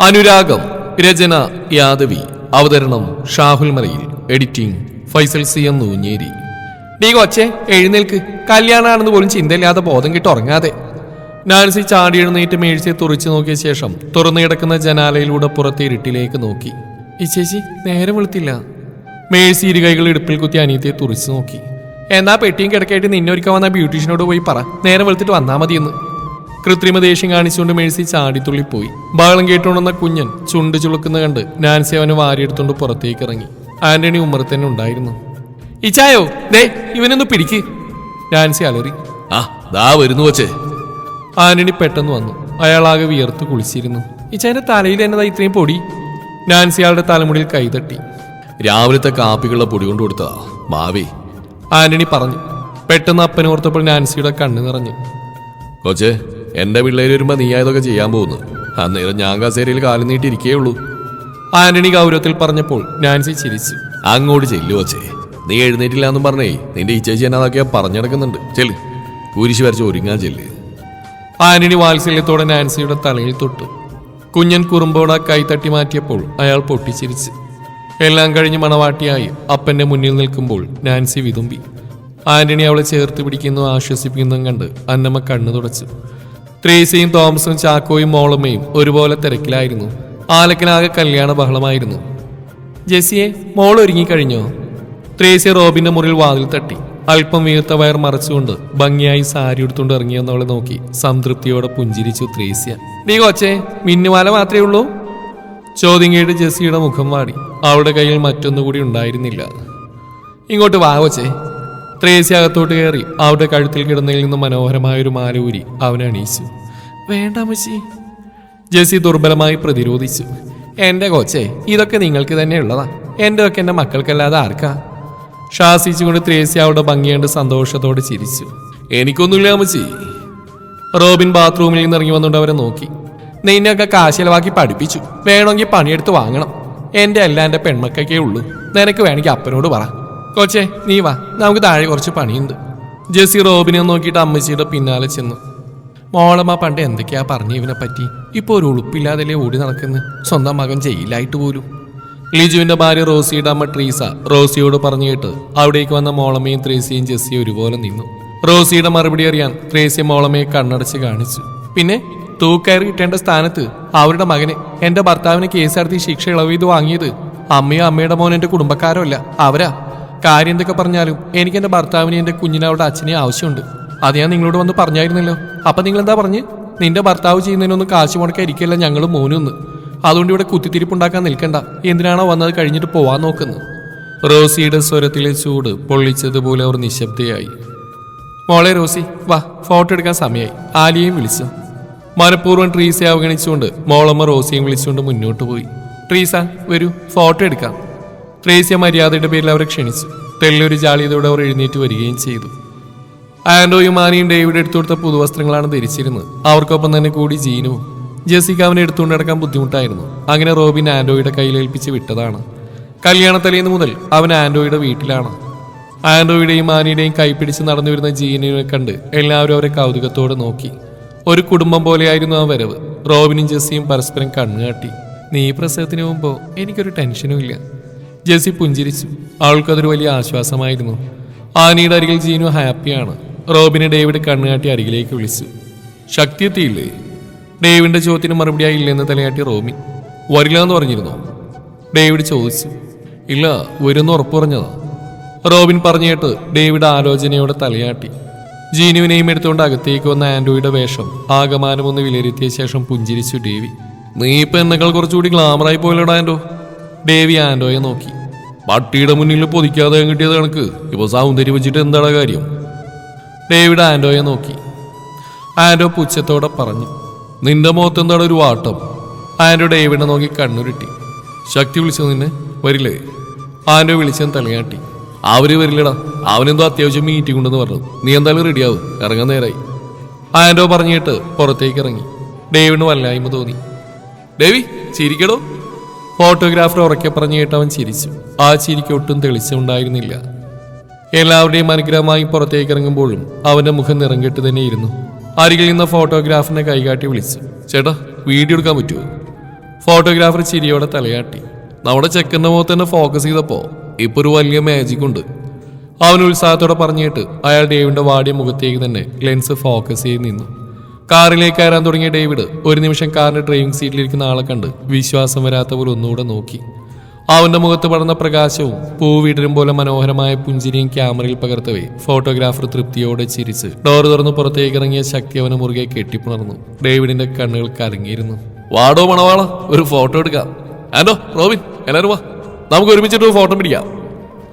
അനുരാഗം രചന യാദവി അവതരണം Shahul Malayil editing Faisal C M Noonjeri. നീ കൊച്ചെ എഴുന്നേൽക്ക്. കല്യാണാണെന്ന് പോലും ചിന്തയില്ലാതെ ബോധം കിട്ടി ഉറങ്ങാതെ. നാൻസി ചാടി എഴുന്നേറ്റ് മേഴ്സിയെ തുറച്ചു നോക്കിയ ശേഷം തുറന്നു കിടക്കുന്ന ജനാലയിലൂടെ പുറത്തെ ഇരുട്ടിലേക്ക് നോക്കി. ഈ ചേച്ചി നേരം വെളുത്തില്ല. മേഴ്സി ഇരു കൈകൾ ഇടുപ്പിൽ കുത്തി അനിയത്തെ തുറച്ചു നോക്കി. എന്നാ പെട്ടിയും കിടക്കായിട്ട് നിന്നെ ഒരുക്കാൻ വന്ന ബ്യൂട്ടീഷ്യനോട് പോയി പറ. നേരെ വെളുത്തിട്ട് വന്നാൽ മതിയെന്ന്. കൃത്രിമ ദേഷ്യം കാണിച്ചുകൊണ്ട് മേഴ്സി ചാടിത്തുള്ളിപ്പോയി. ബഹളം കേട്ടുകൊണ്ടുവന്ന കുഞ്ഞൻ ചുണ്ട് ചുളുക്കുന്ന കണ്ട് നാൻസി അവനെ വാരിയെടുത്തുകൊണ്ട് പുറത്തേക്ക് ഇറങ്ങി ആന്റണി ഉമ്മർ തന്നെ ഉണ്ടായിരുന്നു. ഇച്ചായോ ദേ ഇവനൊന്ന് പിടിക്ക്. നാൻസി അലറി. ആ ദാ വരുന്നു വച്ചേ ആന്റണി പെട്ടെന്ന് വന്നു. അയാൾ ആകെ വിയർത്ത് കുളിച്ചിരുന്നു. ഇച്ചായന്റെ തലയിൽ എന്നതാ ഇത്രയും പൊടി? നാൻസി അയാളുടെ തലമുടിയിൽ കൈതട്ടി രാവിലത്തെ കാപ്പികളുടെ പൊടി കൊണ്ട് കൊടുത്തതാ. മാവി. ആന്റണി പറഞ്ഞു. പെട്ടെന്ന് അപ്പനോർത്തപ്പോൾ നാൻസിയുടെ കണ്ണ് നിറഞ്ഞു. കൊച്ചേ എന്റെ പിള്ളേര് വരുമ്പോ നീ ഇതൊക്കെ ചെയ്യാൻ പോകുന്നു. അന്നേരം ഞാൻ കസേരയിൽ കാലം നീട്ടിയിരിക്കേ ഉള്ളൂ. ആന്റണി ഗൗരവത്തിൽ പറഞ്ഞപ്പോൾ നാൻസി ചിരിച്ചു. അങ്ങോട്ട് ചെല്ലു വച്ചേ നീ എഴുന്നേറ്റില്ല എന്നും പറഞ്ഞേ. നിന്റെ ഈ ചേച്ചി എന്നെ അതൊക്കെ പറഞ്ഞെടുക്കുന്നുണ്ട് ചെല്ലു. കുരിശ് വരച്ച് ഒരുങ്ങാൻ ചെല്ല്. ആന്റണി വാത്സല്യത്തോടെ നാൻസിയുടെ തലയിൽ തൊട്ടു. കുഞ്ഞൻ കുറുമ്പോടെ തട്ടി മാറ്റിയപ്പോൾ അയാൾ പൊട്ടിച്ചിരിച്ചു. എല്ലാം കഴിഞ്ഞ് മണവാട്ടിയായി അപ്പന്റെ മുന്നിൽ നിൽക്കുമ്പോൾ നാൻസി വിതുമ്പി. ആന്റണി അവളെ ചേർത്ത് പിടിക്കുന്നു ആശ്വസിപ്പിക്കുന്നതും കണ്ട് അന്നമ്മ കണ്ണു തുടച്ചു. ത്രേസിയും തോമസും ചാക്കോയും മോളമ്മയും ഒരുപോലെ തിരക്കിലായിരുന്നു. ആലക്കനാകെ കല്യാണ ബഹളമായിരുന്നു ജെസ്സിയെ മോൾ ഒരുങ്ങിക്കഴിഞ്ഞോ. ത്രേസ്യ റോബിന്റെ മുറിയിൽ വാതിൽ തട്ടി. അല്പം വീർത്ത വയർ മറച്ചുകൊണ്ട് ഭംഗിയായി സാരി എടുത്തുകൊണ്ട് ഇറങ്ങിയെന്നവളെ നോക്കി സംതൃപ്തിയോടെ പുഞ്ചിരിച്ചു ത്രേസ്യ. നീ കൊച്ചേ മിന്നുമാല മാത്രമേ ഉള്ളൂ? ചോദ്യം കേട്ട് ജെസ്സിയുടെ മുഖം വാടി. അവളുടെ കയ്യിൽ മറ്റൊന്നുകൂടി ഉണ്ടായിരുന്നില്ല. ഇങ്ങോട്ട് വാ കൊച്ചേ ത്രേസ്യ അകത്തോട്ട് കയറി അവരുടെ കഴുത്തിൽ കിടന്നതിൽ നിന്ന് മനോഹരമായ ഒരു മാല ഊരി അവനെ വേണ്ട മച്ചി ജെസി ദുർബലമായി പ്രതിരോധിച്ചു. എന്റെ കൊച്ചേ ഇതൊക്കെ നിങ്ങൾക്ക് തന്നെ ഉള്ളതാ എന്റെ ഒക്കെ എന്റെ മക്കൾക്കല്ലാതെ ആർക്കാ? ശാസിച്ചുകൊണ്ട് ത്രേസി അവളുടെ ഭംഗിയുണ്ട് സന്തോഷത്തോടെ ചിരിച്ചു. എനിക്കൊന്നുമില്ല അമ്മച്ചി. റോബിൻ ബാത്റൂമിൽ നിന്ന് ഇറങ്ങി വന്നുകൊണ്ട് അവരെ നോക്കി. നിന്നെയൊക്കെ കാശിലവാക്കി പഠിപ്പിച്ചു. വേണമെങ്കിൽ പണിയെടുത്ത് വാങ്ങണം. എന്റെ അല്ല എന്റെ പെൺമക്കൾക്കേ ഉള്ളൂ. നിനക്ക് വേണമെങ്കിൽ അപ്പനോട് പറ. കൊച്ചേ നീ വാ. നമുക്ക് താഴെ കുറച്ച് പണിയുണ്ട്. ജെസ്സി റോബിനെ നോക്കിയിട്ട് അമ്മച്ചിയുടെ പിന്നാലെ ചെന്നു. മോളമ്മ പണ്ട് എന്തൊക്കെയാ പറഞ്ഞു ഇവനെ പറ്റി? ഇപ്പൊ ഒരു ഉളുപ്പില്ലാതല്ലേ ഓടി നടക്കുന്നു? സ്വന്തം മകൻ ജയിലായിട്ട് പോലും. ലിജുവിന്റെ ഭാര്യ റോസിയുടെ അമ്മ ട്രീസ റോസിയോട് പറഞ്ഞു കേട്ട് അവിടേക്ക് വന്ന മോളമ്മയും ത്രേസിയും ജെസ്സിയും ഒരുപോലെ നിന്നു. റോസിയുടെ മറുപടി അറിയാൻ ത്രേസ്യ മോളമ്മയെ കണ്ണടച്ച് കാണിച്ചു. പിന്നെ തൂക്കയറി കിട്ടേണ്ട സ്ഥാനത്ത് അവരുടെ മകന് എന്റെ ഭർത്താവിന് കേസ് നടത്തി ശിക്ഷ ഇളവ് ചെയ്ത് വാങ്ങിയത് അമ്മയും അമ്മയുടെ മോൻ കുടുംബക്കാരോ അല്ല അവരാ. കാര്യം എന്തൊക്കെ പറഞ്ഞാലും എനിക്ക് എന്റെ ഭർത്താവിനെ എന്റെ കുഞ്ഞിനെ അച്ഛനെ ആവശ്യമുണ്ട്. അത് ഞാൻ നിങ്ങളോട് വന്ന് പറഞ്ഞായിരുന്നല്ലോ. അപ്പൊ നിങ്ങൾ എന്താ പറഞ്ഞ്? നിന്റെ ഭർത്താവ് ചെയ്യുന്നതിനൊന്നും കാശ് മുടക്കാൻ ഞങ്ങൾ ഞങ്ങളും മോനും അതുകൊണ്ട് ഇവിടെ കുത്തിത്തിരിപ്പുണ്ടാക്കാൻ നിൽക്കണ്ട. എന്തിനാണോ വന്നത് കഴിഞ്ഞിട്ട് പോവാൻ നോക്കുന്നത്? റോസിയുടെ സ്വരത്തിലെ ചൂട് പൊള്ളിച്ചതുപോലെ അവർ നിശബ്ദയായി. മോളെ റോസി വാ ഫോട്ടോ എടുക്കാൻ സമയമായി ആലിയെയും വിളിച്ചു. മനഃപൂർവം ട്രീസയെ അവഗണിച്ചുകൊണ്ട് മോളമ്മ റോസിയും വിളിച്ചുകൊണ്ട് മുന്നോട്ട് പോയി. ട്രീസ വരൂ ഫോട്ടോ എടുക്കാം. ട്രേസ്യ മര്യാദയുടെ പേരിൽ അവരെ ക്ഷണിച്ചു. തെല്ലൊരു ജാളിയതോടെ അവർ എഴുന്നേറ്റ് വരികയും ചെയ്തു. ആൻഡോയും ആനിയും ഡേവിഡ് എടുത്തുകൊടുത്ത പുതുവസ്ത്രങ്ങളാണ് ധരിച്ചിരുന്നത്. അവർക്കൊപ്പം തന്നെ കൂടി ജീനുവും ജെസിക്ക അവനെ എടുത്തുകൊണ്ട് നടക്കാൻ ബുദ്ധിമുട്ടായിരുന്നു. അങ്ങനെ റോബിൻ ആൻഡോയുടെ കയ്യിലേൽപ്പിച്ച് വിട്ടതാണ്. കല്യാണത്തലേന്ന് മുതൽ അവൻ ആൻഡോയുടെ വീട്ടിലാണ്. ആൻഡോയുടെയും ആനിയുടെയും കൈപ്പിടിച്ച് നടന്നു വരുന്ന ജീനിനെ കണ്ട് എല്ലാവരും അവരെ കൗതുകത്തോടെ നോക്കി. ഒരു കുടുംബം പോലെയായിരുന്നു ആ വരവ്. റോബിനും ജെസ്സിയും പരസ്പരം കണ്ണുകാട്ടി. നീ പ്രസവത്തിന് മുമ്പോ? എനിക്കൊരു ടെൻഷനും ഇല്ല. ജെസ്സി പുഞ്ചിരിച്ചു. അവൾക്കതൊരു വലിയ ആശ്വാസമായിരുന്നു. ആനയുടെ അരികിൽ ജീനു ഹാപ്പിയാണ്. റോബിനെ ഡേവിഡ് കണ്ണുകാട്ടി അരികിലേക്ക് വിളിച്ചു. ശക്തി എത്തിയില്ലേ ഡേവിഡിന്റെ ചോദ്യത്തിന് മറുപടിയായി ഇല്ലെന്ന് തലയാട്ടി റോമി. വരില്ല എന്ന് പറഞ്ഞിരുന്നോ? ഡേവിഡ് ചോദിച്ചു. ഇല്ല വരുമെന്ന് ഉറപ്പ് പറഞ്ഞതാ റോബിൻ പറഞ്ഞു കേട്ട് ഡേവിഡ് ആലോചനയോടെ തലയാട്ടി. ജീനുവിനെയും എടുത്തുകൊണ്ട് അകത്തേക്ക് വന്ന ആൻഡ്രോയുടെ വേഷം ആകമാനമൊന്ന് വിലയിരുത്തിയ ശേഷം പുഞ്ചിരിച്ചു ഡേവി. നീ ഇപ്പൊ എന്നെക്കാൾ കുറച്ചുകൂടി ഗ്ലാമറായി പോയില്ലടാ ആൻഡോ ഡേവി ആൻഡോയെ നോക്കി. പട്ടിയുടെ മുന്നിൽ പൊതിക്കാതെ കിട്ടിയത് കണക്ക്. ഇപ്പൊ സൗന്ദര്യം വെച്ചിട്ട് എന്താണ് കാര്യം? ഡേവിഡ് ആൻഡോയെ നോക്കി. ആൻഡോ പുച്ഛത്തോടെ പറഞ്ഞു നിന്റെ മുഖത്ത് എന്താണ് ഒരു വാട്ടം? ആൻഡോ ഡേവിഡിനെ നോക്കി കണ്ണുരുട്ടി. ശക്തി വിളിച്ചു നിന്നെ? വരില്ലേ? ആൻഡോ വിളിച്ചെന്ന് തലയാട്ടി. അവർ വരില്ലടാ. അവനെന്തോ അത്യാവശ്യം മീറ്റിംഗ് ഉണ്ടെന്ന് പറഞ്ഞു. നീ എന്തായാലും റെഡിയാവും ഇറങ്ങാൻ നേരായി. ആൻഡോ പറഞ്ഞിട്ട് പുറത്തേക്ക് ഇറങ്ങി. ഡേവിഡിന് വല്ലായ്മ തോന്നി. ഡേവി ചിരിക്കടോ. ഫോട്ടോഗ്രാഫർ ഉറക്കെ പറഞ്ഞു കേട്ട് അവൻ ചിരിച്ചു. ആ ചിരിക്ക് ഒട്ടും തെളിച്ചുണ്ടായിരുന്നില്ല എല്ലാവരുടെയും അനുഗ്രഹമായി പുറത്തേക്ക് ഇറങ്ങുമ്പോഴും അവന്റെ മുഖം നിറങ്കെട്ട് തന്നെ ഇരുന്നു അരികിൽ നിന്ന ഫോട്ടോഗ്രാഫറിനെ കൈകാട്ടി വിളിച്ചു. ചേട്ടാ വീഡിയോ എടുക്കാൻ പറ്റുമോ? ഫോട്ടോഗ്രാഫർ ചിരിയോടെ തലയാട്ടി. നമ്മുടെ ചെക്കന്റെ മുഖത്ത് തന്നെ ഫോക്കസ് ചെയ്തപ്പോൾ ഇപ്പൊ ഒരു വലിയ മാജിക് ഉണ്ട്. അവൻ ഉത്സാഹത്തോടെ പറഞ്ഞിട്ട് അയാൾ ഡേവിഡിന്റെ വാടിയ മുഖത്തേക്ക് തന്നെ ലെൻസ് ഫോക്കസ് ചെയ്ത് നിന്നു. കാറിലേക്ക് കയറാൻ തുടങ്ങിയ ഡേവിഡ് ഒരു നിമിഷം കാറിന്റെ ഡ്രൈവിംഗ് സീറ്റിലിരിക്കുന്ന ആളെ കണ്ട് വിശ്വാസം വരാത്ത പോലെ ഒന്നുകൂടെ നോക്കി. അവന്റെ മുഖത്ത് പടർന്ന പ്രകാശവും പൂവിടരും പോലെ മനോഹരമായ പുഞ്ചിരിയും ക്യാമറയിൽ പകർത്തവേ. ഫോട്ടോഗ്രാഫർ തൃപ്തിയോടെ ചിരിച്ച് ഡോർ തുറന്ന് പുറത്തേക്ക് ഇറങ്ങിയ ശക്തി അവനെ മുറുകെ കെട്ടിപ്പുണർന്നു. ഡേവിഡിന്റെ കണ്ണുകൾ കലങ്ങിയിരുന്നു. വാടോ മണവാള ഒരു ഫോട്ടോ എടുക്കാം. ആൻഡോ റോബിൻ എല്ലാവരും വാ. നമുക്ക് ഒരുമിച്ചിട്ട് ഒരു ഫോട്ടോ പിടിക്കാം.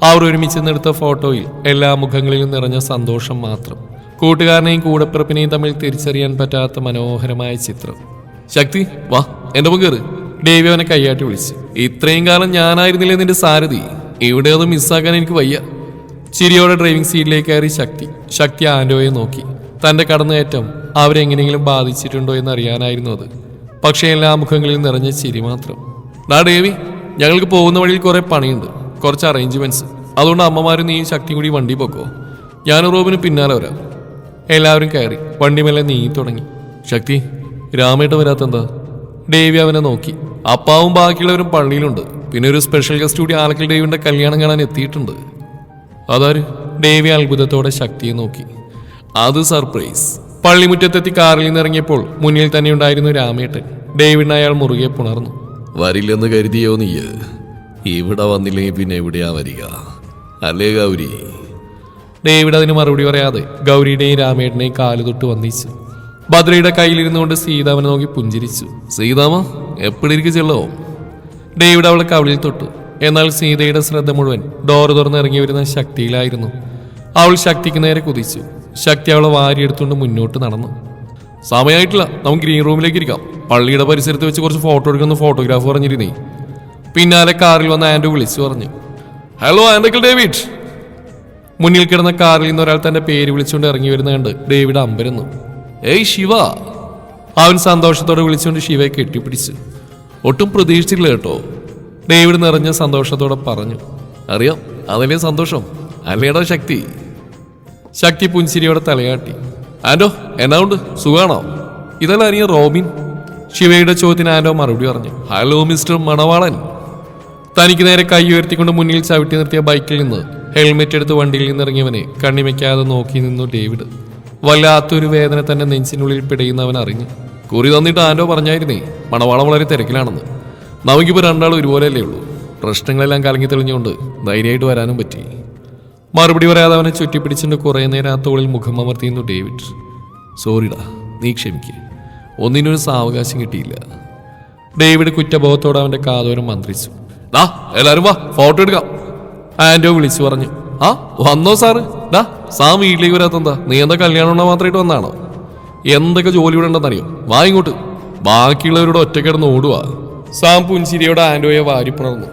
അവർ ഒരുമിച്ച് നിന്നെടുത്ത ഫോട്ടോയിൽ എല്ലാ മുഖങ്ങളിലും നിറഞ്ഞ സന്തോഷം മാത്രം. കൂട്ടുകാരനെയും കൂടപ്പിറപ്പിനെയും തമ്മിൽ തിരിച്ചറിയാൻ പറ്റാത്ത മനോഹരമായ ചിത്രം. ശക്തി വാ എന്റെ മുഖേറ് ഡേവി അവനെ കൈയാട്ടി വിളിച്ചു. ഇത്രയും കാലം ഞാനായിരുന്നില്ലേ നിന്റെ സാരഥി? ഇവിടെ അത് മിസ്സാക്കാൻ എനിക്ക് വയ്യ. ചിരിയോടെ ഡ്രൈവിംഗ് സീറ്റിലേക്ക് കയറി ശക്തി. ശക്തി ആൻഡോയെ നോക്കി. തന്റെ കടന്നുകയറ്റം അവരെങ്ങനെയെങ്കിലും ബാധിച്ചിട്ടുണ്ടോ എന്ന് അറിയാനായിരുന്നു അത്. പക്ഷേ എല്ലാ മുഖങ്ങളിൽ നിറഞ്ഞ ചിരി മാത്രം. നാ ഡേവി ഞങ്ങൾക്ക് പോകുന്ന വഴിയിൽ കുറെ പണിയുണ്ട്. കുറച്ച് അറേഞ്ച്മെന്റ്സ് അതുകൊണ്ട് അമ്മമാരും നീ ശക്തി കൂടി വണ്ടി പൊക്കോ. ഞാൻ റോബിന് പിന്നാലെ വരാം. എല്ലാവരും കയറി. വണ്ടിമേലെ നീങ്ങി തുടങ്ങി. ശക്തി രാമേട്ട വരാത്തെന്താ? ഡേവി അവനെ നോക്കി. അപ്പാവും ബാക്കിയുള്ളവരും പള്ളിയിലുണ്ട്. പിന്നെ ഒരു സ്പെഷ്യൽ ഗസ്റ്റ് കൂടി ആലക്കൽ ഡേവിന്റെ കല്യാണം കാണാൻ എത്തിയിട്ടുണ്ട്. അതാര്? ഡേവി അത്ഭുതത്തോടെ ശക്തിയെ നോക്കി. അത് സർപ്രൈസ് പള്ളിമുറ്റത്തെത്തി കാറിൽ നിന്ന് ഇറങ്ങിയപ്പോൾ മുന്നിൽ തന്നെ ഉണ്ടായിരുന്നു രാമേട്ടൻ. ഡേവിഡിനെ അയാൾ മുറുകെ പുണർന്നു. വരില്ലെന്ന് കരുതിയോ നീ ഇവിടെ വന്നില്ലെങ്കിൽ പിന്നെ എവിടെയാ വരിക? അല്ലേ ഗൗരി? ഡേവിഡ് അതിന് മറുപടി പറയാതെ ഗൗരിയുടെയും രാമേട്ടനെയും കാൽ തൊട്ട് വന്നിച്ചു ഭദ്രയുടെ കയ്യിലിരുന്നുകൊണ്ട് സീതാമനെ നോക്കി പുഞ്ചിരിച്ചു. സീതാമ എപ്പോഴിരിക്കു ചെല്ലോ? ഡേവിഡ് അവളെ കവിളിൽ തൊട്ടു. എന്നാൽ സീതയുടെ ശ്രദ്ധ മുഴുവൻ ഡോറ് തുറന്ന് ഇറങ്ങി വരുന്ന ശക്തിയിലായിരുന്നു. അവൾ ശക്തിക്ക് നേരെ കുതിച്ചു. ശക്തി അവളെ വാരിയെടുത്തുകൊണ്ട് മുന്നോട്ട് നടന്നു. സമയമായിട്ടില്ല നമുക്ക് ഗ്രീൻ റൂമിലേക്ക് ഇരിക്കാം. പള്ളിയുടെ പരിസരത്ത് വെച്ച് കുറച്ച് ഫോട്ടോ എടുക്കുന്ന ഫോട്ടോഗ്രാഫ് പറഞ്ഞിരുന്നേ. പിന്നാലെ കാറിൽ വന്ന ആൻഡ് വിളിച്ചു പറഞ്ഞു. ഹലോ ആൻഡക്കിൾ ഡേവിഡ്. മുന്നിൽ കിടന്ന കാറിൽ നിന്ന് ഒരാൾ തന്റെ പേര് വിളിച്ചുകൊണ്ട് ഇറങ്ങി വരുന്ന കണ്ട് ഡേവിഡ് അമ്പരുന്നു. ഏയ് ശിവ! അവൻ സന്തോഷത്തോടെ വിളിച്ചുകൊണ്ട് ശിവയെ കെട്ടിപ്പിടിച്ചു. ഒട്ടും പ്രതീക്ഷിച്ചില്ല കേട്ടോ. ഡേവിഡ് നിറഞ്ഞ സന്തോഷത്തോടെ പറഞ്ഞു. അറിയാം അതല്ലേ സന്തോഷം. അല്ലേടാ ശക്തി. ശക്തി പുഞ്ചിരിയോടെ തലയാട്ടി. ആൻഡോ എന്നാ ഉണ്ട് സുഖാണോ? ഇതല്ല അറിയ റോബിൻ. ശിവയുടെ ചോദ്യത്തിന് ആൻഡോ മറുപടി പറഞ്ഞു. ഹലോ മിസ്റ്റർ മണവാളൻ. തനിക്ക് നേരെ കൈ ഉയർത്തിക്കൊണ്ട് മുന്നിൽ ചവിട്ടി നിർത്തിയ ബൈക്കിൽ നിന്ന് ഹെൽമെറ്റ് എടുത്ത് വണ്ടിയിൽ നിന്നിറങ്ങിയവനെ കണ്ണിമയ്ക്കാതെ നോക്കി നിന്നു ഡേവിഡ്. വല്ലാത്തൊരു വേദന തന്നെ നെഞ്ചിനുള്ളിൽ പിടയുന്നവൻ അറിഞ്ഞു. കുറി തന്നിട്ട് ആൻഡോ പറഞ്ഞായിരുന്നേ മണവാളം വളരെ തിരക്കിലാണെന്ന്. നമുക്കിപ്പോൾ രണ്ടാളും ഒരുപോലെയല്ലേ ഉള്ളൂ. പ്രശ്നങ്ങളെല്ലാം കലങ്ങി തെളിഞ്ഞുകൊണ്ട് ധൈര്യമായിട്ട് വരാനും പറ്റി. മറുപടി പറയാതെ അവനെ ചുറ്റിപ്പിടിച്ചിട്ട് കുറേ നേരം ആ തോളിൽ മുഖം അമർത്തിയിരുന്നു ഡേവിഡ്. സോറിടാ നീ ക്ഷമിക്ക്. ഒന്നിനൊരു സാവകാശം കിട്ടിയില്ല. ഡേവിഡ് കുറ്റബോധത്തോടെ അവന്റെ കാതോരം മന്ത്രിച്ചു. ഡാ എല്ലാവരും വാ ഫോട്ടോ എടുക്കാം. ആന്റോ വിളിച്ചു പറഞ്ഞു. ആ വന്നോ സാറ്. ഡാ സാം വീട്ടിലേക്ക് വരാത്തെന്താ നീ എന്താ കല്യാണം മാത്രമായിട്ട് വന്നാണോ? എന്തൊക്കെ ജോലി ഇവിടെ വാ ഇങ്ങോട്ട്. ബാക്കിയുള്ളവരോട് ഒറ്റക്കിടന്ന് ഓടുവാ. സാം പുൻചിരിയോടെ ആന്റോയെ വാരിപ്പുണർന്നു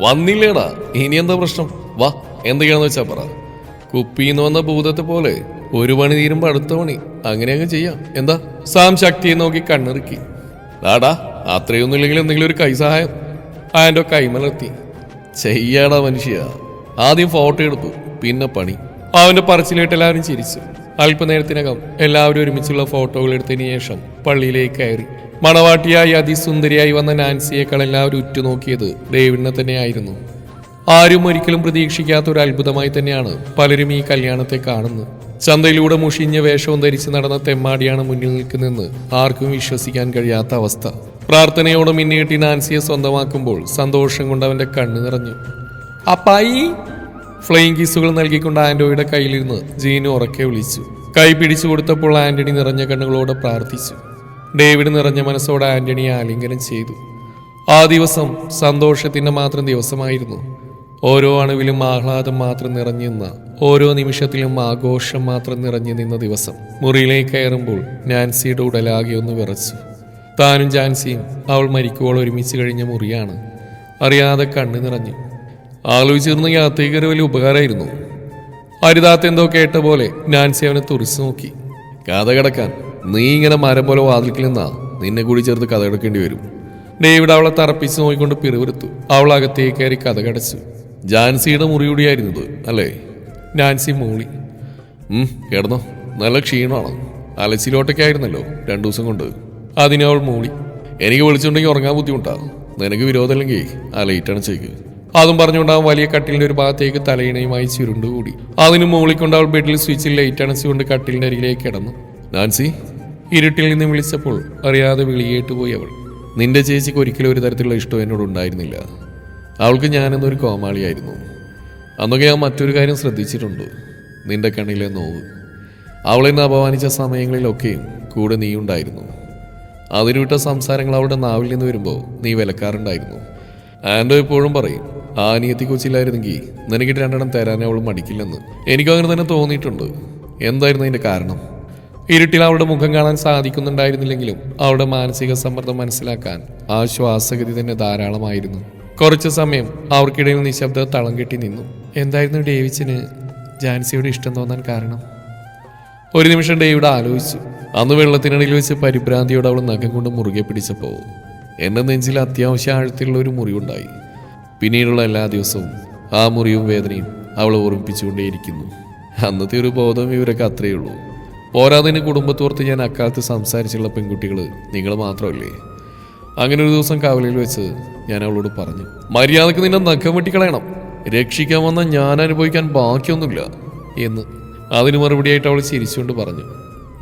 വന്നില്ലേടാ. ഇനി എന്താ പ്രശ്നം? വാ എന്തൊക്കെയാണെന്ന് വെച്ചാ പറ. കുപ്പിന്ന് വന്ന ഭൂതത്തെ പോലെ ഒരു പണി തീരുമ്പോ അടുത്ത പണി. അങ്ങനെ അങ്ങ് ചെയ്യാം. എന്താ? സാം ശക്തിയെ നോക്കി കണ്ണിറുക്കി. ഡാടാ അത്രയൊന്നും ഇല്ലെങ്കിൽ എന്തെങ്കിലും ഒരു കൈ സഹായം. ആൻഡോ കൈമലർത്തി. ചെയ്യാടാ മനുഷ്യ. ആദ്യം ഫോട്ടോ എടുത്തു പിന്നെ പണി. അവന്റെ പറച്ചിലേട്ട് എല്ലാവരും ചിരിച്ചു. അല്പനേരത്തിനകം എല്ലാവരും ഒരുമിച്ചുള്ള ഫോട്ടോകൾ എടുത്തതിന് ശേഷം പള്ളിയിലേക്ക് കയറി. മണവാട്ടിയായി അതിസുന്ദരിയായി വന്ന നാൻസിയേക്കാൾ എല്ലാവരും ഉറ്റുനോക്കിയത് ഡേവിഡിനെ തന്നെയായിരുന്നു. ആരും ഒരിക്കലും പ്രതീക്ഷിക്കാത്ത ഒരു അത്ഭുതമായി തന്നെയാണ് പലരും ഈ കല്യാണത്തെ കാണുന്നത്. ചന്തയിലൂടെ മുഷിഞ്ഞ വേഷവും ധരിച്ച് നടന്ന തെമ്മാടിയാണ് മുന്നിൽ നിൽക്കുന്നതെന്ന് ആർക്കും വിശ്വസിക്കാൻ കഴിയാത്ത അവസ്ഥ. പ്രാർത്ഥനയോടെ മിന്നിയിട്ട് നാൻസിയെ സ്വന്തമാക്കുമ്പോൾ സന്തോഷം കൊണ്ട് അവന്റെ കണ്ണു നിറഞ്ഞു. അപ്പായി ഫ്ലൈങ് കിസുകൾ നൽകിക്കൊണ്ട് ആന്റോയുടെ കയ്യിലിരുന്ന് ജീനു ഉറക്കെ വിളിച്ചു. കൈ പിടിച്ചു കൊടുത്തപ്പോൾ ആന്റണി നിറഞ്ഞ കണ്ണുകളോട് പ്രാർത്ഥിച്ചു. ഡേവിഡ് നിറഞ്ഞ മനസ്സോടെ ആന്റണിയെ ആലിംഗനം ചെയ്തു. ആ ദിവസം സന്തോഷത്തിന്റെ മാത്രം ദിവസമായിരുന്നു. ഓരോ അണുവിലും ആഹ്ലാദം മാത്രം നിറഞ്ഞു നിന്ന ഓരോ നിമിഷത്തിലും ആഘോഷം മാത്രം നിറഞ്ഞു നിന്ന ദിവസം. മുറിയിലേക്ക് കയറുമ്പോൾ നാൻസിയുടെ ഉടലാകെ ഒന്ന് വിറച്ചു. താനും ജാൻസിയും അവൾ മരിക്കുവോൾ ഒരുമിച്ച് കഴിഞ്ഞ മുറിയാണ്. അറിയാതെ കണ്ണു നിറഞ്ഞു. ആലോചിച്ചിരുന്നെങ്കിൽ അകത്തേക്ക് ഒരു വലിയ ഉപകാരമായിരുന്നു. അരുതാത്ത എന്തോ കേട്ട പോലെ നാൻസി അവനെ തുറിച്ചു നോക്കി. കഥ കിടക്കാൻ നീ ഇങ്ങനെ മരം പോലെ വാതിൽക്കിൽ നിന്നാ കൂടി ചേർത്ത് കഥ കിടക്കേണ്ടി വരും. ഡേവിഡ് അവളെ തറപ്പിച്ച് നോക്കിക്കൊണ്ട് പിറുവിരുത്തു അവൾ അകത്തേക്ക് കയറി കഥ കടച്ചു. ജാൻസിയുടെ മുറിയൂടിയായിരുന്നത് അല്ലേ? നാൻസി മൂളി. കിടന്നോ. നല്ല ക്ഷീണമാണ്. അലച്ചിലോട്ടൊക്കെ ആയിരുന്നല്ലോ രണ്ടു ദിവസം കൊണ്ട്. അതിനവൾ മൂളി. എനിക്ക് വിളിച്ചിട്ടുണ്ടെങ്കിൽ ഉറങ്ങാൻ ബുദ്ധിമുട്ടാണ് നിനക്ക് വിരോധമില്ലെങ്കിൽ ആ ലേറ്റാണ് അണച്ചേക്ക് അതും പറഞ്ഞുകൊണ്ട് ആ വലിയ കട്ടിലിന്റെ ഒരു ഭാഗത്തേക്ക് തലയിണയുമായി ചുരുണ്ടുകൂടി അതിന് മുകളിക്കൊണ്ട് അവൾ ബെഡിൽ സ്വിച്ചിൽ ലൈറ്റ് അണച്ചുകൊണ്ട് കട്ടിലിന്റെ അരികിലേക്ക് കിടന്നു. നാൻസി ഇരുട്ടിൽ നിന്ന് വിളിച്ചപ്പോൾ അറിയാതെ വിളിയേട്ട് പോയി അവൾ. നിന്റെ ചേച്ചിക്ക് ഒരിക്കലും ഒരു തരത്തിലുള്ള ഇഷ്ടം എന്നോട് ഉണ്ടായിരുന്നില്ല. അവൾക്ക് ഞാനെന്നൊരു കോമാളിയായിരുന്നു. അന്നൊക്കെ ഞാൻ മറ്റൊരു കാര്യം ശ്രദ്ധിച്ചിട്ടുണ്ട്. നിന്റെ കണ്ണിലെ നോവ്. അവളെന്നെ അപമാനിച്ച സമയങ്ങളിലൊക്കെയും കൂടെ നീ ഉണ്ടായിരുന്നു. അതിനുവിട്ട സംസാരങ്ങൾ അവളുടെ നാവിൽ നിന്ന് വരുമ്പോൾ നീ വിലക്കാറുണ്ടായിരുന്നു. ആൻഡോ എപ്പോഴും പറയും ആ അനിയത്തി കൊച്ചിയിലായിരുന്നെങ്കിൽ നിനക്കിട്ട് രണ്ടെണ്ണം തരാനേ അവൾ മടിക്കില്ലെന്ന്. എനിക്കും അങ്ങനെ തന്നെ തോന്നിയിട്ടുണ്ട്. എന്തായിരുന്നു അതിന്റെ കാരണം? ഇരുട്ടിൽ അവളുടെ മുഖം കാണാൻ സാധിക്കുന്നുണ്ടായിരുന്നില്ലെങ്കിലും അവളുടെ മാനസിക സമ്മർദ്ദം മനസ്സിലാക്കാൻ ആ ശ്വാസഗതി തന്നെ ധാരാളമായിരുന്നു. കുറച്ചു സമയം അവർക്കിടയിൽ നിശബ്ദ തളം കെട്ടി നിന്നു. എന്തായിരുന്നു ഡേവിച്ചിന് ജാൻസിയോട് ഇഷ്ടം തോന്നാൻ കാരണം? ഒരു നിമിഷം ഡേവിഡ് ആലോചിച്ചു. അന്ന് വെള്ളത്തിനടിയിൽ വെച്ച് പരിഭ്രാന്തിയോട് അവൾ നഖം കൊണ്ട് മുറുകെ പിടിച്ചപ്പോൾ എന്റെ നെഞ്ചിൽ അത്യാവശ്യ ആഴത്തിലുള്ള ഒരു മുറിവുണ്ടായി. പിന്നീടുള്ള എല്ലാ ദിവസവും ആ മുറിയും വേദനയും അവളെ ഓർമ്മിപ്പിച്ചുകൊണ്ടേയിരിക്കുന്നു. അന്നത്തെ ഒരു ബോധം ഇവരൊക്കെ അത്രയേ ഉള്ളൂ. പോരാതിന് കുടുംബത്തോർത്ത് ഞാൻ അക്കാലത്ത് സംസാരിച്ചുള്ള പെൺകുട്ടികൾ നിങ്ങൾ മാത്രമല്ലേ? അങ്ങനെ ഒരു ദിവസം കവലയിൽ വെച്ച് ഞാൻ അവളോട് പറഞ്ഞു മര്യാദയ്ക്ക് നിന്നെ നഖം വെട്ടിക്കളയണം. രക്ഷിക്കാൻ വന്ന ഞാൻ അനുഭവിക്കാൻ ബാക്കിയൊന്നുമില്ല. എന്ന് അതിന് മറുപടിയായിട്ട് അവൾ ചിരിച്ചുകൊണ്ട് പറഞ്ഞു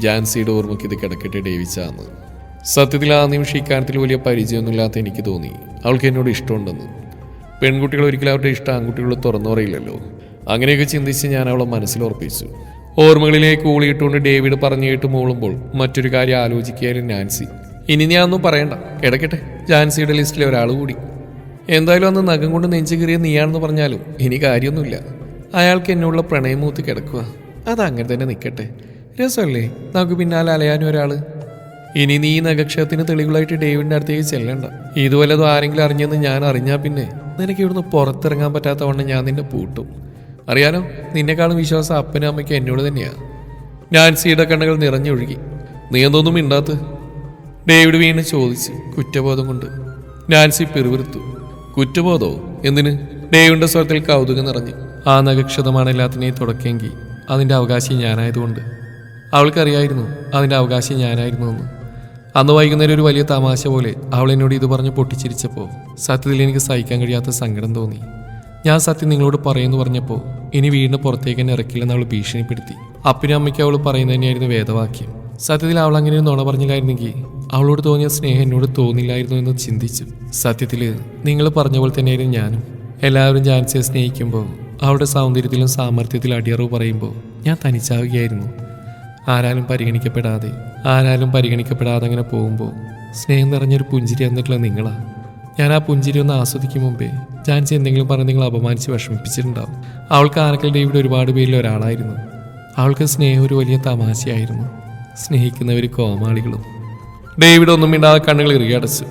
ജാൻസിയുടെ ഓർമ്മയ്ക്ക് ഇത് കിടക്കട്ടെ ഡേവിച്ചാന്ന് സത്യത്തിൽ ആ നിമിഷം ഇക്കാര്യത്തിൽ വലിയ പരിചയമൊന്നുമില്ലാത്ത എനിക്ക് തോന്നി. അവൾക്ക് എന്നോട് ഇഷ്ടമുണ്ടെന്ന്. പെൺകുട്ടികൾ ഒരിക്കലും അവരുടെ ഇഷ്ടം ആൺകുട്ടികൾ തുറന്നു പറയില്ലല്ലോ. അങ്ങനെയൊക്കെ ചിന്തിച്ച് ഞാൻ അവളെ മനസ്സിൽ ഉറപ്പിച്ചു. ഓർമ്മകളിലേക്ക് ഊളിയിട്ടുകൊണ്ട് ഡേവിഡ് പറഞ്ഞു കേട്ട് മൂളുമ്പോൾ മറ്റൊരു കാര്യം ആലോചിക്കുകയായിരുന്നു നാൻസി. ഇനി ഞാൻ ഒന്നും പറയണ്ട. കിടക്കട്ടെ. ജാൻസിയുടെ ലിസ്റ്റിലെ ഒരാൾ കൂടി. എന്തായാലും അന്ന് നഖം കൊണ്ട് നെഞ്ചു കീറിയ നീയാണെന്ന് പറഞ്ഞാലും ഇനി കാര്യമൊന്നുമില്ല. അയാൾക്ക് എന്നുള്ള പ്രണയമൂത്ത് കിടക്കുക. അത് അങ്ങനെ തന്നെ നിൽക്കട്ടെ. രസമല്ലേ? നമുക്ക് പിന്നാലെ അലയാനും ഒരാൾ ഇനി നീ നഖക്ഷേത്രത്തിന് തെളിവുകളായിട്ട് ഡേവിഡിന്റെ അടുത്തേക്ക് ചെല്ലണ്ട. ഇതുവല്ലതും ആരെങ്കിലും അറിഞ്ഞെന്ന് ഞാൻ അറിഞ്ഞാൽ പിന്നെ. നിനക്ക് ഇവിടുന്ന് പുറത്തിറങ്ങാൻ പറ്റാത്ത വണ്ണം ഞാൻ നിന്നെ പൂട്ടു. അറിയാനോ നിന്നെക്കാളും വിശ്വാസം അപ്പനും അമ്മയ്ക്കും എന്നോട് തന്നെയാണ് നാൻസിയുടെ കണ്ണുകൾ നിറഞ്ഞൊഴുകി. നീ എന്തോന്നും മിണ്ടാത്ത്? ഡേവിഡ് വീണ് ചോദിച്ചു കുറ്റബോധം കൊണ്ട്. നാൻസി പിറുവിറുത്തു കുറ്റബോധോ? എന്തിന്? ഡേവിഡിന്റെ സ്വരത്തിൽ കൗതുകം നിറഞ്ഞു. ആ നഗക്ഷതമാണ് എല്ലാത്തിനെയും തുടക്കെങ്കിൽ അതിന്റെ അവകാശി ഞാനായതുകൊണ്ട്. അവൾക്കറിയായിരുന്നു അതിന്റെ അവകാശി ഞാനായിരുന്നു എന്ന്. അന്ന് വൈകുന്നേരം ഒരു വലിയ തമാശ പോലെ അവൾ എന്നോട് ഇത് പറഞ്ഞ് പൊട്ടിച്ചിരിച്ചപ്പോൾ സത്യത്തിൽ എനിക്ക് സഹിക്കാൻ കഴിയാത്ത സങ്കടം തോന്നി. ഞാൻ സത്യം നിങ്ങളോട് പറയുന്നു പറഞ്ഞപ്പോൾ ഇനി വീടിന് പുറത്തേക്ക് തന്നെ ഇറക്കില്ലെന്ന് അവൾ ഭീഷണിപ്പെടുത്തി. അപ്പിനും അമ്മയ്ക്ക് അവൾ പറയുന്നത് തന്നെയായിരുന്നു വേദവാക്യം. സത്യത്തിൽ അവൾ അങ്ങനെ ഒരു നുണ പറഞ്ഞില്ലായിരുന്നെങ്കിൽ അവളോട് തോന്നിയ സ്നേഹം എന്നോട് തോന്നില്ലായിരുന്നു എന്ന് ചിന്തിച്ചു. സത്യത്തിൽ നിങ്ങൾ പറഞ്ഞ പോലെ തന്നെയായിരുന്നു ഞാനും. എല്ലാവരും ജാൻസിയെ സ്നേഹിക്കുമ്പോൾ അവളുടെ സൗന്ദര്യത്തിലും സാമർഥ്യത്തിലും അടിയറവ് പറയുമ്പോൾ ഞാൻ തനിച്ചാവുകയായിരുന്നു. ആരാലും പരിഗണിക്കപ്പെടാതെ ആരാലും പരിഗണിക്കപ്പെടാതെ അങ്ങനെ പോകുമ്പോൾ സ്നേഹം നിറഞ്ഞൊരു പുഞ്ചിരി എന്നിട്ടുള്ള നിങ്ങളാ. ഞാൻ ആ പുഞ്ചിരി ഒന്ന് ആസ്വദിക്കും മുമ്പേ ചാൻസ് എന്തെങ്കിലും പറഞ്ഞ് നിങ്ങൾ അപമാനിച്ച് വിഷമിപ്പിച്ചിട്ടുണ്ടാവും. അവൾക്ക് ആനക്കൽ ഡേവിഡ് ഒരുപാട് പേരിൽ ഒരാളായിരുന്നു. അവൾക്ക് സ്നേഹം ഒരു വലിയ തമാശയായിരുന്നു. സ്നേഹിക്കുന്നവർ കോമാളികളും. ഡേവിഡ് ഒന്നും മിണ്ടാതെ കണ്ണുകൾ ഇറുകിയടച്ചു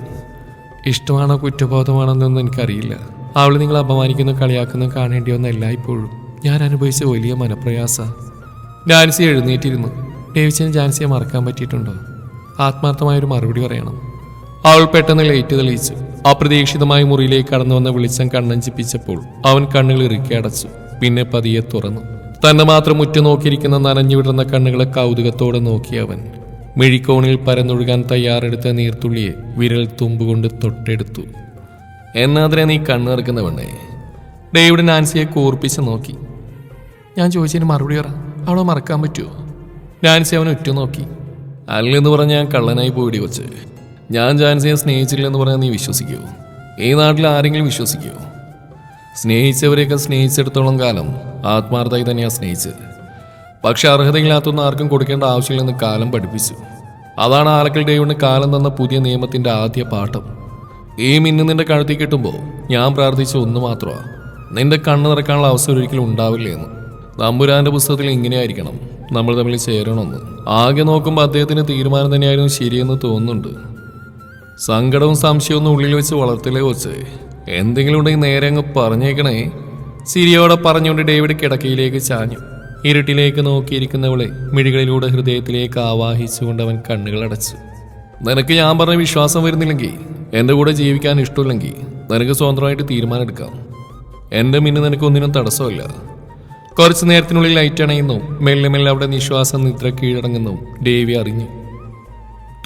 ഇഷ്ടമാണോ കുറ്റബോധമാണോ എന്നൊന്നും എനിക്കറിയില്ല. അവൾ നിങ്ങൾ അപമാനിക്കുന്നു കളിയാക്കുന്നു കാണേണ്ടി വന്ന എല്ലായ്പ്പോഴും ഞാൻ അനുഭവിച്ച വലിയ മനപ്രയാസ. ജാൻസി എഴുന്നേറ്റിരുന്നു. ഡേവിസിന് ജാൻസിയെ മറക്കാൻ പറ്റിയിട്ടുണ്ടോ? ആത്മാർത്ഥമായൊരു മറുപടി പറയണം. അവൾ പെട്ടെന്ന് ലൈറ്റ് തെളിയിച്ചു. അപ്രതീക്ഷിതമായി മുറിയിലേക്ക് കടന്നു വന്ന വെളിച്ചം കണ്ണഞ്ചിപ്പിച്ചപ്പോൾ അവൻ കണ്ണുകൾ ഇറുക്കി അടച്ചു. പിന്നെ പതിയെ തുറന്നു. തന്നെ മാത്രം ഉറ്റുനോക്കിയിരിക്കുന്ന നനഞ്ഞു വിടുന്ന കണ്ണുകളെ കൗതുകത്തോടെ നോക്കി അവൻ. മിഴിക്കോണിൽ പരന്നൊഴുകാൻ തയ്യാറെടുത്ത നീർത്തുള്ളിയെ വിരൽ തുമ്പുകൊണ്ട് തൊട്ടെടുത്തു. എന്നാതിരെ നീ കണ്ണിറക്കുന്ന പെണ്ണേ ഡേവിഡ് നാൻസിയെ കൂർപ്പിച്ച് നോക്കി. ഞാൻ ചോദിച്ചതിന് മറുപടി പറ. അവളെ മറക്കാൻ പറ്റുമോ നാൻസി അവൻ ഉറ്റുനോക്കി അല്ലെന്ന് പറഞ്ഞ ഞാൻ കള്ളനായി പോയിടി കൊച്ച്. ഞാൻ ജാൻസിയെ സ്നേഹിച്ചില്ലെന്ന് പറഞ്ഞാൽ നീ വിശ്വസിക്കൂ ഈ നാട്ടിൽ ആരെങ്കിലും വിശ്വസിക്കൂ സ്നേഹിച്ചവരെയൊക്കെ സ്നേഹിച്ചെടുത്തോളം കാലം ആത്മാർത്ഥമായി തന്നെയാണ് സ്നേഹിച്ചത്. പക്ഷെ അർഹതയില്ലാത്തൊന്നും ആർക്കും കൊടുക്കേണ്ട ആവശ്യമില്ലെന്ന് കാലം പഠിപ്പിച്ചു. അതാണ് ആലക്കൽ ഡേവിന് കാലം തന്ന പുതിയ നിയമത്തിന്റെ ആദ്യ പാഠം. ഈ മിന്നു നിന്റെ കഴുത്തിൽ കിട്ടുമ്പോൾ ഞാൻ പ്രാർത്ഥിച്ച ഒന്ന് മാത്രമാണ് നിന്റെ കണ്ണ് നിറക്കാനുള്ള അവസരം ഒരിക്കലും ഉണ്ടാവില്ല എന്ന് നമ്പുരാന്റെ പുസ്തകത്തിൽ ഇങ്ങനെയായിരിക്കണം. നമ്മൾ തമ്മിൽ ചേരണമെന്ന്. ആകെ നോക്കുമ്പോൾ അദ്ദേഹത്തിന് തീരുമാനം തന്നെയായിരുന്നു ശരിയെന്ന് തോന്നുന്നുണ്ട്. സങ്കടവും സംശയവും ഉള്ളിൽ വെച്ച് വളർത്തലേ വെച്ച് എന്തെങ്കിലും ഉണ്ടെങ്കിൽ നേരെ അങ്ങ് പറഞ്ഞേക്കണേ. സിരിയോടെ പറഞ്ഞുകൊണ്ട് ഡേവിഡ് കിടക്കയിലേക്ക് ചാഞ്ഞു. ഇരുട്ടിലേക്ക് നോക്കിയിരിക്കുന്നവളെ മിഴികളിലൂടെ ഹൃദയത്തിലേക്ക് ആവാഹിച്ചുകൊണ്ട് അവൻ കണ്ണുകൾ അടച്ചു. നിനക്ക് ഞാൻ പറഞ്ഞ വിശ്വാസം വരുന്നില്ലെങ്കിൽ എന്റെ കൂടെ ജീവിക്കാൻ ഇഷ്ടമില്ലെങ്കിൽ നിനക്ക് സ്വതന്ത്രമായിട്ട് തീരുമാനമെടുക്കാം എന്റെ മിന്നു നിനക്കൊന്നിനും തടസ്സമില്ല. കുറച്ചു നേരത്തിനുള്ളിൽ ലൈറ്റ് അണയുന്നു. മെല്ലെ മെല്ലെ അവിടെ നിശ്വാസം നിദ്ര കീഴടങ്ങുന്നു. ദേവി അറിഞ്ഞു.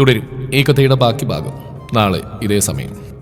തുടരും. ഈ കഥയുടെ ബാക്കി ഭാഗം. നാളെ ഇതേ സമയം.